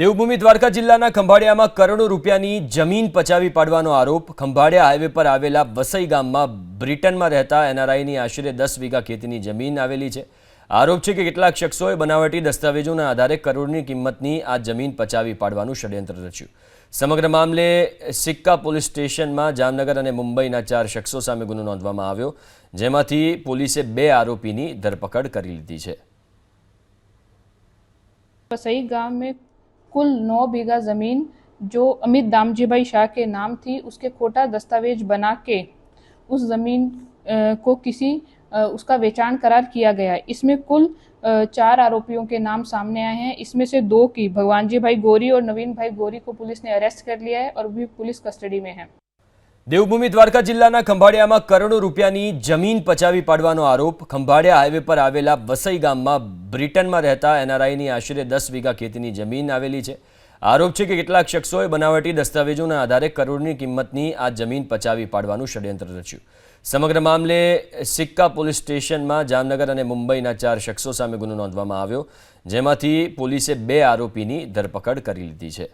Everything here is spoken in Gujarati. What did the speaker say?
દેવભૂમિ દ્વારકા જિલ્લાના ખંભાળિયામાં કરોડો રૂપિયાની જમીન પચાવી પાડવાનો આરોપ. ખંભાળિયા હાઈવે પર આવેલા વસઈ ગામમાં બ્રિટનમાં રહેતા એનઆરઆઈની આશરે દસ વીઘા ખેતીની જમીન આવેલી છે. આરોપ છે કે કેટલાક શખ્સોએ બનાવટી દસ્તાવેજોના આધારે કરોડની કિંમતની આ જમીન પચાવી પાડવાનું ષડયંત્ર રચ્યું. સમગ્ર મામલે સિક્કા પોલીસ સ્ટેશનમાં જામનગર અને મુંબઈના ચાર શખ્સો સામે ગુનો નોંધવામાં આવ્યો, જેમાંથી પોલીસે બે આરોપીની ધરપકડ કરી લીધી છે. વસઈ ગામ મેં कुल नौ बीघा ज़मीन जो अमित दामजी भाई शाह के नाम थी, उसके खोटा दस्तावेज़ बना के उस ज़मीन को किसी उसका वेचान करार किया गया। इसमें कुल चार आरोपियों के नाम सामने आए हैं। इसमें से दो की भगवान जी भाई गोरी और नवीन भाई गोरी को पुलिस ने अरेस्ट कर लिया है और भी पुलिस कस्टडी में है। દેવભૂમિ દ્વારકા જિલ્લાના ખંભાળિયામાં કરોડો રૂપિયાની જમીન પચાવી પાડવાનો આરોપ. ખંભાળિયા હાઈવે પર આવેલા વસઈ ગામમાં બ્રિટનમાં રહેતા એનઆરઆઈની આશરે દસ વીઘા ખેતીની જમીન આવેલી છે. આરોપ છે કે કેટલાક શખ્સોએ બનાવટી દસ્તાવેજોના આધારે કરોડની કિંમતની આ જમીન પચાવી પાડવાનું ષડયંત્ર રચ્યું. સમગ્ર મામલે સિક્કા પોલીસ સ્ટેશનમાં જામનગર અને મુંબઈના ચાર શખ્સો સામે ગુનો નોંધવામાં આવ્યો, જેમાંથી પોલીસે બે આરોપીની ધરપકડ કરી લીધી છે.